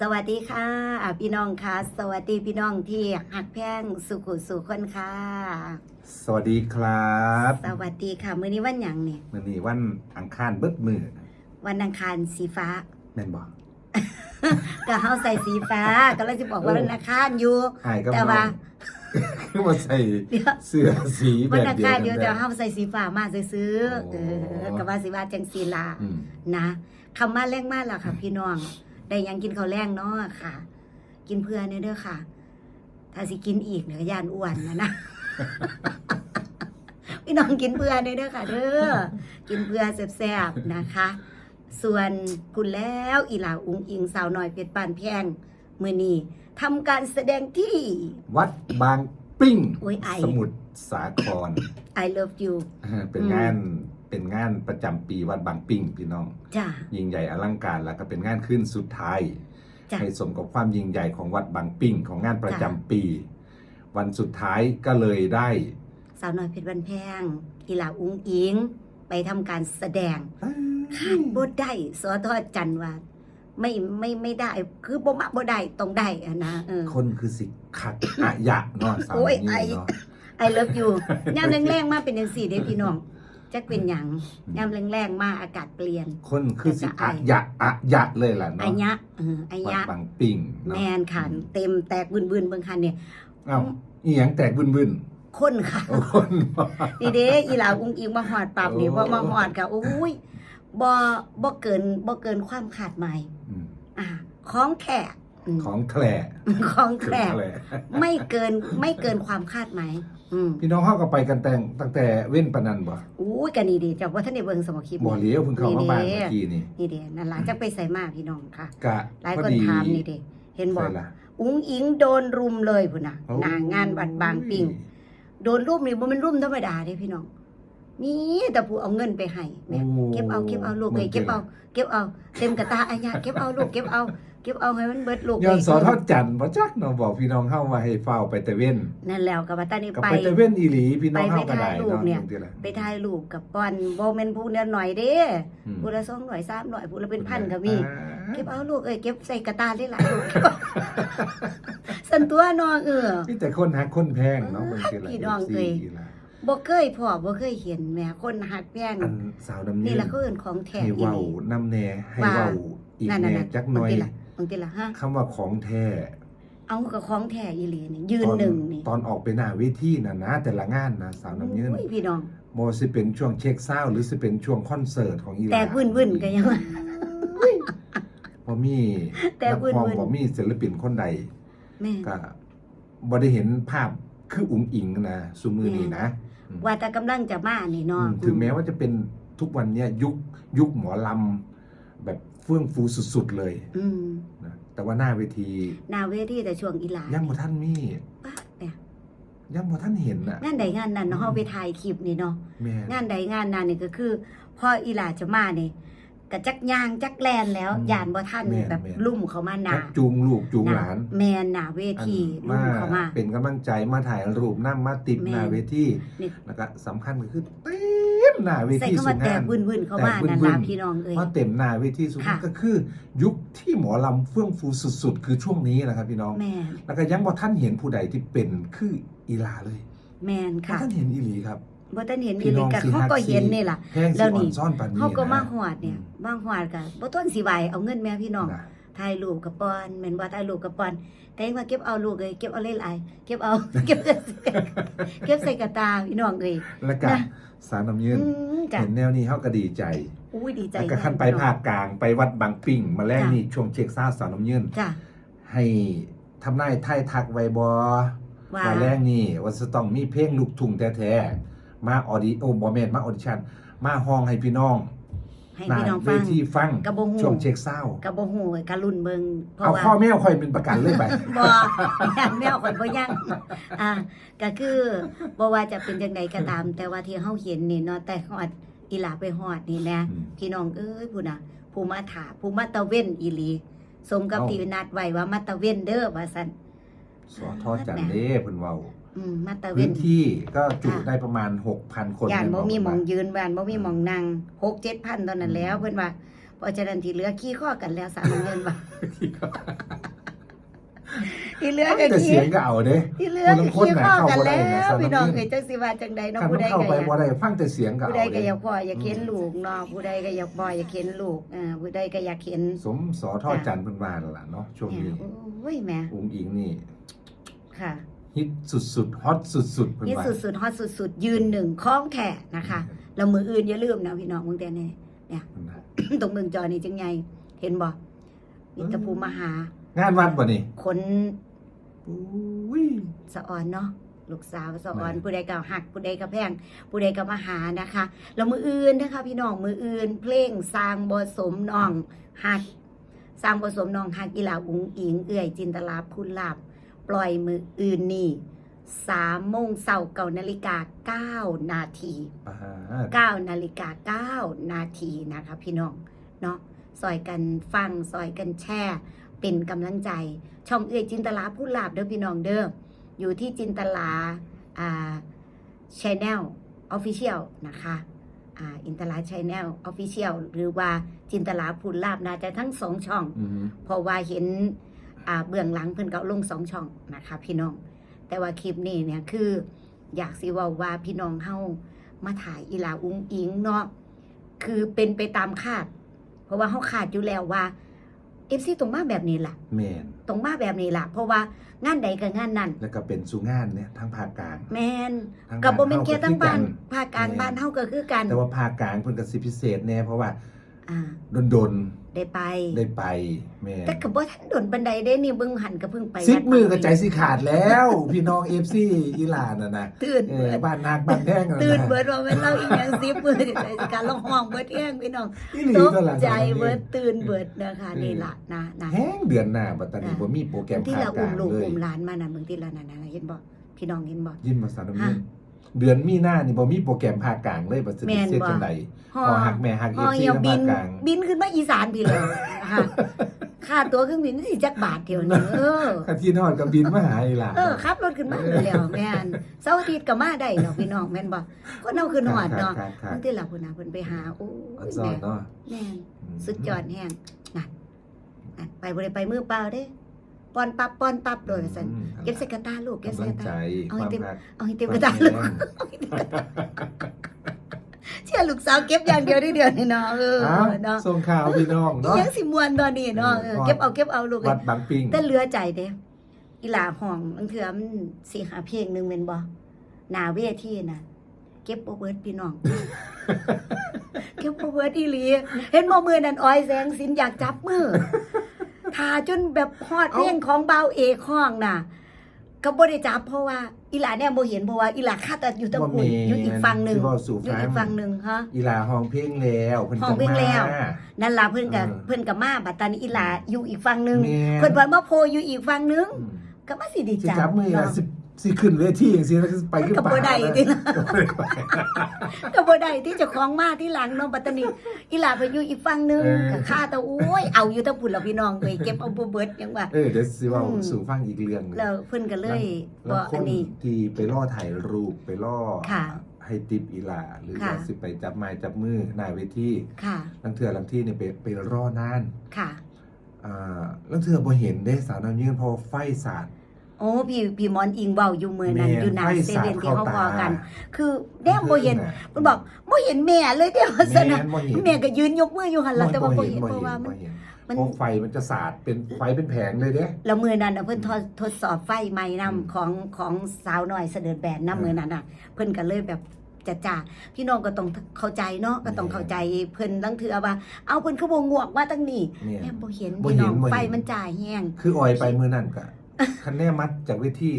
สวัสดีค่ะอะพี่น้องค่ะสวัสดีพี่น้องที่หักแพงสุขุสุขคนค่ะ สวัสดีครับ สวัสดีค่ะมื้อนี้วันหยังเนี่ยวันนี้วันอังคารเบิดมือวันอังคารสีฟ้าแม่นบอกก็เฮาใส่สีฟ้าก็เลยจะบอกว่าวันอังคารอยู่หายก็แต่ว่าคือมาใส่เดี๋ยวเสื้อสีแบวันบอังเดียวคารกันเดียวแต่แบเฮาใส่สีฟ้ามาซื้อๆโอ้เออก็ว่าสิว่าจังสีลาอืมนะคำว่าแรงมากแล้วค่ะพี่น้อง ได้หยังกินข้าวแรงเนาะค่ะ กินเพื่อเนี่ยเด้อค่ะ ถ้าสิกินอีกเนี่ยก็ย่านอ้วนนะนะพี่น้องกินเพื่อเนี่ยเด้อค่ะเด้อกินเพื่อแซ่บๆนะคะ ส่วนคุณแล้วอีหลาอุงอิงสาวน้อยเพชรปานแพงมือนี้ทำการแสดงที่วัดบางปิ้ง โอ้ยไอ สมุทรสาคร I love you เออเป็นอืมงาน เป็นงานประจำปีวัดบางปิ้งพี่น้อง จ้า ยิ่งใหญ่อลังการแล้วก็เป็นงานขึ้นสุดท้าย จ้ะให้สมกับความยิ่งใหญ่ของวัดบางปิ้งของงานประจำจ้ะ ปี วันสุดท้ายก็เลยได้ สาวน้อยเพชรปานแพงอีหลาอุงอิง ไปทำการแสดงขาดบ่ได้สอทอจันว่าไม่ไม่ไม่ได้ คือบ่มาบ่ได้ต้องได้อะนะเออ คนคือสิขัด อะยะเนาะสาวโอ้ยนี่ไอ้เนาะ ไอเลิฟยูยามแรงๆมาเป็นจังซี่เด้พี่น้อง จักเป็นหยังยามแรงๆมาอากาศเปลี่ยน คนคือสิแต่ก็อะไอ้ยะอะยะเลยล่ะไอเนาะยะเออไอวัดยะ บางปิ่งเนาะแมนค่ะเต็มแตกบึนๆเบิ่งคันเนี่ย เอ้าอีหยังแตกบึนบึนคนค่ะ ๆโอ้คนนี่เด้อีหลาอุ้งอิงมาหอดปับนี่โอ้บ่มาหอดก็อุ้ยบ่บ่เกินบ่เกินความคาดหมายอืมอ่าของแท้อืม ของแคลของคือแท้แคลไม่เกินไม่เกินความคาดหมายอืมพี่น้องเฮาก็ไปกันแต่งตั้งแต่เว้นปานนันบ่อู้ยกันนี่ดีจากว่าท่านได้เบิ่งสมคลิปบ่เลี้ยวเพิ่งเข้ามาบ้านเมื่อกี้นี่นี่เด้นั่นล่ะจะไปใส่มาพี่น้องค่ะกะหลายพอคนดีถามนี่เด้เห็นบ่ใส่ละอุ้งอิงโดนรุมเลยพุ่นน่ะโอ้หน้างานวัดบางปิงโดนรุมนี่บ่แม่นรุมธรรมดาเด้พี่น้องนี่แต่ผู้เอาเงินไปให้แม่โอ้เก็บเอาเก็บเอาลูกเอ้ยเก็บเอา เก็บเอาเต็มกระตาอันยาเก็บเอาลูกเก็บเอา เก็บเอาให้มันเบิดลูกย้อนเยสอทอดจันทร์บ่จักเนาะบอกพี่น้องเฮาว่าให้เฝ้าไปแต่เว้นนั่นแล้วกับว่าตานี่ก็ไปไปแต่เว้นอีหลีพี่น้องไปเฮาก็ไปถ่าได้ยรูปเนาะเนี่ยจังซี่ล่ะไปถ่ายรูปกับปอนบ่แม่นผู้เดียวหน่อยเด้อืมผู้ละ200 300ผู้ละเป็นพันก็มีอ่าเก็บเอาลูกเอ้ยเก็บใส่กระตาได้หลายลูกสันตัวน้องเออมีแต่คนหักคนแพงเนาะเบิ่งสิล่ะพี่น้องเอ้ยสี่ล่ะบ่เคยพ่อบ่เคยเห็นแหม่คนหักแป้งอันสาวน้ำนี่เยืนล่ะคือเอิ้นของแท้ให้อีเว้าหลีน้ำแน่ให้ว่าเว้าอีกนั่นแน่น่ะจักหน่อย บางทีล่ะบางทีล่ะฮะคำว่าของแท้เอากับของแท้อีหลีนี่ยืนตอนหนึ่งนี่ตอนออกไปหน้าเวทีน่ะนะ แต่ละงานนะสาวน้ำเยืนโอ้ยพี่น้อง โมสิเป็นช่วงเช็คเศร้าหรือสิเป็นช่วงคอนเสิร์ตของอีหลาแต่วุ่นๆก็ยังว่าบ่มีแต่นักวุ่นๆร้องบ่มีศิลปินคนใด แม่ ก็บ่ได้เห็นภาพคืออุ๋งอิงนะซุมือนี้นะว่าแต่กำลังจะมานี่อืเนาะมถึงแม้ว่าจะเป็นทุกวันเนี้ยยุคยุคหมอลำแบบ เฟื่องฟูสุด ๆ เลยอืมนะแต่ว่าหน้าเวทีหนาเวทีแต่ช่วงอีหลายังบ่ท่านมีป้าเนี่ยยังบ่ท่านเห็นน่ะงานใดงานนั้นเนาะเฮาไปถ่ายคลิปนี่เนาะแม่งานใดงานนั้นนี่ก็คือพออีหลาจะมานี่ก็จักย่างจักแลนแล้วยานบ่ทันแบบลุ่มเขามาหชันากจูงลูกจูงหลานแมนหนาเวอันทีลุ่มามเขามา เป็นกำลังใจมาถ่ายรูปน้ำมาติดแม่ หน้าเวทีนี่แล้วก็สำคัญก็คือเต็ มหน้าเวใส่ทีเข้าสุมาแตงากนวุ่นๆเข้ามาแตกนั่นวุ่ล่ะนๆ พี่น้องเอ้ย มาเต็มหน้าเวทีสุงาค่ะนก็คือ ยุคที่หมอลำเฟื่องฟูสุด ๆ คือช่วงนี้นะครับพี่น้อง แมนแล้วก็ยังบ่ท่านเห็นผู้ใดที่เป็นคืออีหลาเลยแมนบ่ค่ะท่านเห็นอีหลีครับ บ่ทันเห็นพี่อีหน้ลีองก็สิเขาฮักก็สิเห็นนี่ล่ะ แพงแล้สิวนี่อ่อนซ่อนปานนี้เขาก็มานะ หอดเนี่ยบางหอดก็บ่ต้นสิไหวเอาเงินแม่พี่น้อง นะ ถ่ายรูปกับปอนแม่นบ่ถ่ายรูปกับปอน แต่ยังว่าเก็บเอาลูกเอ้ยเก็บเอาหลายๆเก็บเอา เก็บเก็บใส่กระตาพี่น้องเอ้ยแล้วก็นะสารน้ำยืนอืมจ้ะเห็นแนวนี้เฮาก็ดีใจอุ้ยดีใจแล้วก็ขั้นไปพี่องภาคกลางไปวัดบางปิ่งมาแรกจ้ะนี่ช่วงเช็คซ่าสารน้ำยืนจ้ะให้ทำนายไทายทักไว้บอว่าว่าแรกนี่ว่าจะต้องมีเพลงลูกทุ่งแท้ๆมาออดิโอบอแมนมาออดิชั่นมาห้องให้พี่น้อง ให้พี่น้องเวฟังทีฟังกระบงหูช่วงเช็คเศร้าก็บ่ฮู้กะรุ่นเบิ่งเพราะเอาว่าข้อแมวคอยเป็นประกันเลยไปบ่ยังแมวคนบ่ยังอ่าก็คือบ่ว่าจะเป็นจังไดก็ตาม แต่ว่าที่เฮาเห็นนี่เนาะแต่ฮอดอีหลาไปฮอดนี่นะอืมพี่น้องเอ้ยผู้น่ะผู้มาถาผู้มาตะเว้นอีหลีสมกับเอ้าที่นัดไว้ว่ามาตะเว้นเด้อว่าซั่นสอทอจันเด้เพิ่นเว้า อืมมาตะเว้พื้นนที่ก็จุค่ะได้ประมาณ 6,000 คนย่านบ่แนมีหมองว่ายืนบ้านบ่มีหมองนั่ง6 7,000ตอนนั้นแล้ว เพิ่นว่าเพราะฉะนั้นที่เหลือขี้ข้อกันแล้วสามเงินว่าที่เหลือก็แต่ขี้เสียงก็เอาเด้ ที่เหลือก็ขี้ข้อกันแล้วคนละคนน่ะเข้าบ่ได้นะสามพี่น้องเงินเอ้ยจังสิว่าจังใดเนาะคันผู้มันใดเข้าก็ไปอยาก บ่ได้ฟังแต่เสียงก็ผู้เอาใดก็เด้อยากพ่ออยากเห็นลูกเนาะผู้ใดก็อยากพ่ออยากเห็นลูกอ่าผู้ใดก็อยากเห็นสมสอทอดจันทร์เพิ่นว่านั่นล่ะเนาะช่วงเนี่ยนี้โอ้ยแหม่อุ้งอิงนี่ค่ะ ฮิตสุดๆฮอตสุดๆเพิ่นนี่ว่า สุดๆฮอตสุดๆ ยืนหนึ่งคล้องแขกนะคะแล้วมืออื่นอย่าลืมนะพี่น้องมึงแต่เนี่ยเพิ่นว่าตรงเมืองจอนี่จังไงเห็นบ่มีแตะภูมาหางานวัดบ่นี่คนอุ้ยสะออนเนาะลูกสาวสะออนแม่ผู้ใดก็หักผู้ใดก็แพงผู้ใดก็มาหานะคะแล้วมืออื่นนะคะ พี่น้องมืออื่น เพลงสร้างบ่สมน้องหักสร้างบ่สมน้องหักอีหลาอุงอิงเอื่อยจินตลาพุนลาบ ปล่อยมืออื่นนี่สามโมงเสาร์เก้านาฬิกาเก้านาทีอ่า9นาฬิกา9นาทีนะคะพี่น้องเนาะซอยกันฟังซอยกันแช่เป็นกำลังใจ ช่องเอื้อยจินตลาผู้ลาบเด้อพี่น้องเด้ออยู่ที่จินตลาอ่าชแนลออฟฟิเชียลนะคะอ่าอินตลาชแนลออฟฟิเชียลหรือว่าจินตลาผู้ลาบน่าจะทั้งสองช่องอืมเพราะว่าเห็น อ่าเบื้องหลังเพิ่นก็เอาลงสองช่องนะคะพี่น้อง แต่ว่าคลิปนี้เนี่ยคืออยากสิเว่าว่าพี่น้องเฮามาถ่ายอีหลาอุ้งอิงเนาะคือเป็นไปตามคาด เพราะว่าเฮาคาดอยู่แล้วว่าเอฟซีตรงมาแบบนี้ล่ะแม่นตรงมาแบบนี้ล่ะ เพราะว่างานใดก็งานนั้น แล้วก็เป็นสุงานเนี่ยทางภาคกลางแมนทางกับบ่แม่นแค่ทั้งบ้านเฮภาคกลางแม่นบ้านเฮาก็คือกัน แต่ว่าภาคกลางเพิ่นก็สิพิเศษแน่เพราะว่า อ่าดนได้ไป ๆได้ไปแม่นแต่ก็บ่ทันโดนบันไดได้นี่เบิ่งหันก็เพิ่งไปซิกวัดมือก็ใจสิขาดแล้ว พี่น้อง FC อีหลานน่ะนะตื่นเอเบิอดบ้านนาคบ้านแท่งน่ะนะตื่นเบิดว่าแม่นเราอีหยังซิมือที่ใส่การร้องห้องเบิดแห้งพี่น้องอีหลีตกตัวหลังใจเบิดตื่นเบิดนะคะเออนี่ล่ะนะนะ แห้งเดือนหน้าปัตตานีอ่า บ่มีโปรแกรมที่ภาคเรากอุ้ลามงลูกเลยอุ้มหลานมานั่นเบิ่งที่ละนั่นน่ะเห็นบ่พี่น้องเห็นบ่ ยินภาษาดำเนินฮะ เดือนมีหน้านี่บ่มีโปรแกรมภาคกลางเลยบ่สิแม่นบ่เสียจังไดฮอพอหักแม่หักฮอ FC เหี่ยวทางบิภานคกลางบินขึ้นมาอีสานพี่เลยค่ะค่าตั๋วเครื่องบินสิจักบาทเดียวนึงเออข้าที่นอนก็บินมาหาอีหลานเออขับรถขึ้นมาเลยแล้วแม่นเสาร์อาทิตย์ก็มาได้เนาะพี่น้องแม่นบ่คนเฮาขึ้นฮอดเนาะครับครับบางทีเราพุ่นน่ะเพิ่นไปหาโอ้อันยซอแม่นเนาะแม่นสุดยอดแห้งนั่นนั่นไปบ่ได้ไปมือเปล่าเด้ ป้อนปับป้อนปับโดยว่าซั่นอืมเก็บใส่กระตาลูกเก็บกำใส่ลักงระใจตาเอาคให้วามเต็มรักเอาให้เต็มกระตาลูกเชื่อลูกสาวเก็บอย่างเดียวได้เดียวนี่เนาะเอออ้าวเนาะส่งข่าวพี่น้องเนาะยังสิมวนตอนนี้เนาะเออเออเก็บเอาเก็บเอาลูกวัดบางปิงแต่เหลือใจเด้อีหลาห้องบางเทื่อมันสิหาเพลงหนึงแม่นบ่หน้าเวทีน่ะเก็บบ่เบิดพี่น้อง เก็บบ่เบิดอีหลี เห็นบ่มือนั่นอ้อยแสงสินอยากจับมือ ทาจนแบบฮอดเพลงของเบาเอกห้องน่ะ ก็บ่ได้จับเพราะว่า อีหลาเนี่ยบ่เห็นเพราะว่าอีหลาคาดแต่อยู่ตะบ่กุนอยู่อีกฝั่งหนึงที่เว้าสู่อยู่ฟัอีงกฝั่งหนึงฮะอีหลาห้องเพลงแล้วเพิ่นห้อจะงเพลงมาแล้วนั่นล่ะเพิ่นก็เออเพิ่นก็มาบัดตอนนี้อีหลาอยู่อีกฝั่งหนึงแม่เพิ่นว่ามาโพอยู่อีกฝั่งหนึงอืมก็มาสิดีสิจังจับมือเนาะสิ สิขึ้นเวทีจังซี่แล้วก็ไปขึ้นก็ป่าบ่ได้แล้วติก็บ่ได้ไปก็บ่ได้ที่เจ้าของมาที่หลังเน้องปัตตานีอีหลาเพิ่นอยู่อีกฝั่งหนึงเออก็ค่าแต่โอ้ยเอาอยู่แตะพุ่นล่ะพี่น้องเอ้ยเก็บเอาบ่เบิดจังว่า เออเดี๋ยวสิเว้าอืม สู่ฟังอีกเรื่องหนึงแล้วเพิ่นก็เลยแล้บ่วคอันนนี้ ที่ไปล่อถ่ายรูปไปล่อค่ะให้ติปอีหลาหรือค่ะ ว่าสิไปจับไม้จับมือหน้าเวทีค่ะ ลังเทื่อลังที่เนี่ยไปไปรอนานค่ะ อ่าลังเทื่อบ่เห็นเด้สาวน้ำยืนเพอไฟสาด โอ้พี่พี่หมอนอิงเว้าอยู่มื้อนั้นแม่อยู่หน้าไฟเซสาดเว่นที่เขาเข้าพอตากัน คือแนมบ่เห็นเพิ่นบอกบ่เห็นแม่เลยเด้อว่าแม่ซั่นน่ะนบ่เห็นแม่ก็ยืนยกมืออยู่หั่นล่ะแต่ว่าบ่เห็นบ่เพราะว่ามันบ่เห็นมันเพราะไฟมันจะสาดเป็นไฟเป็นแผงเลยเด้แล้วมือนั้นน่ะเพิ่นทดทดสอบไฟใหม่นํอืมของของสาวน้อยเสด็จแบนนํอืมมือนั้นน่ะ เพิ่นก็เลยแบบจะจ่าพี่น้องก็ต้องเข้าใจเนาะก็ต้องแม่เข้าใจเพิ่นลังเทื่อว่า เอาเพิ่นคือบ่งวกมาตั้งนี้เนี่ยแม่บ่เห็นบ่พี่เห็นน้องบ่เห็นไฟมันจ่ายแฮงคือออยไปมือนั่นก็ คันแน่มัดจากเวที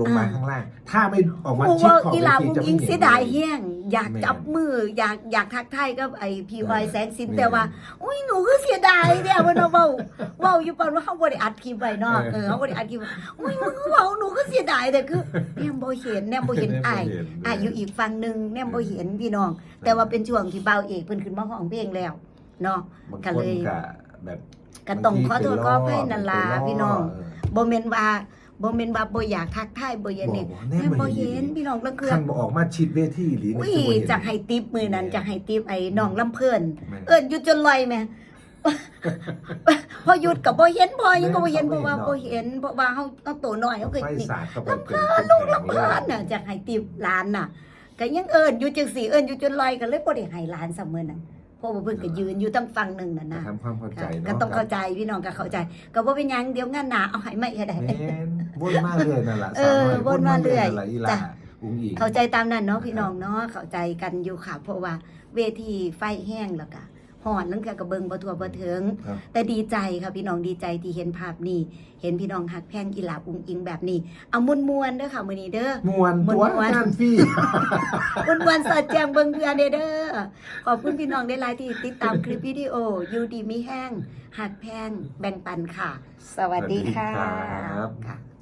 ลงมาอ่าข้างล่าง ถ้าไม่ออกมาโอ้ชิดว่าขอบอีเวหลาทีบุงจะไม่อิงเห็นเสียดายเลยแฮงอยากแม่นจับมืออยากอยากทักทายกับไอ้พี่ออยเออแสงสินแม่นแต่ว่าอุ้ยหนูคือเสียดายเด้อเพิ่นเอาเว้าเว้าอยู่ปานว่าเฮาบ่ได้อัดคลิปไว้เนาะเออเออเฮาบ่ได้อัดคลิปไว้อุ้ยมึงคือเว้าหนูคือเสียดายแต่คือแนมบ่เห็นแนมบ่เห็นอ้ายอะอยู่อีกฝั่งหนึ่งแนมบ่เห็นพี่น้อง แต่ว่าเป็นช่วงที่เบาเอกเพิ่นขึ้นมาห้องเพลงแล้วเนาะบางก็คเลนยก็แบบก็ต้องขอโทษขออภัยนั่นล่ะบางทีพี่น้องเบ่แม่นว่าบ่แม่นว่าบ่อยากทักทายบ่อยากบ่นี่บ่แน่แม่บ่บ่เห็เห็นน พี่น้องลังเคือคันบ่ออกมาชิดเวทีอีหลีนี่อุ้ยคือบ่เห็นจะให้ติปมือนั้นจะให้ติปไอ้น้องลำเพิ่นแม่น เอิ้นอยู่จนลอยแม่ พอหยุดก็บ่เห็นพอยังก็บ่เห็นเพราะว่าบ่เห็นเพราะว่าเฮาเฮาโตน้อยเฮาก็ไฟนี่ สาดเข้าไปลำเป็เพิ่นนลูกลำเพิ่นน่ะจะให้ติปหลานน่ะก็ยังเอิ้นอยู่จังซี่เอิ้นอยู่จนลอยก็เลยบ่ได้ให้หลานเสมอนั้นเพราะว่าเพิ่นก็ยืนอยู่ตั้งฝั่งหนึงน่ะนะนะทำความเข้าใจก็เนาะต้องเข้าใจพี่น้องก็เข้าใจ ก็บ่เป็นหยังเดี๋ยวงานหน้าเอาให้ใหม่ก็ได้ แม่นวนมาเรื่อยนั่นล่ะเออสาวน้ยวนมาเรื่อยนั่นล่ะอีหล่ะจ้ะอุ้งอิง เข้าใจตามนั้นเนาะพี่น้องเนาะเข้าใจกันอยู่ค่ะเพราะว่าเวทีไฟแห้งแล้วก็ หอนนั่นก็กระเบิงบ่ทั่วบ่ถึง ครับแต่ดีใจค่ะพี่น้องดีใจที่เห็นภาพนี้ เห็นพี่น้องหักแพงกีฬาอุ้งอิงแบบนี้ เอามวนๆเด้อค่ะมื้อนี้เด้อ มวนตัวม่วน งานฟรี มวนๆสอดแจงเบิ่งเพื่อนเด้อเด้อขอบคุณพี่น้องได้หลายที่ติดตามคลิปวิดีโออยู่ดีมีแห้งหักแพงแบ่งปันค่ะ สวัสดีค่ะสวัสดีครับ ค่ะ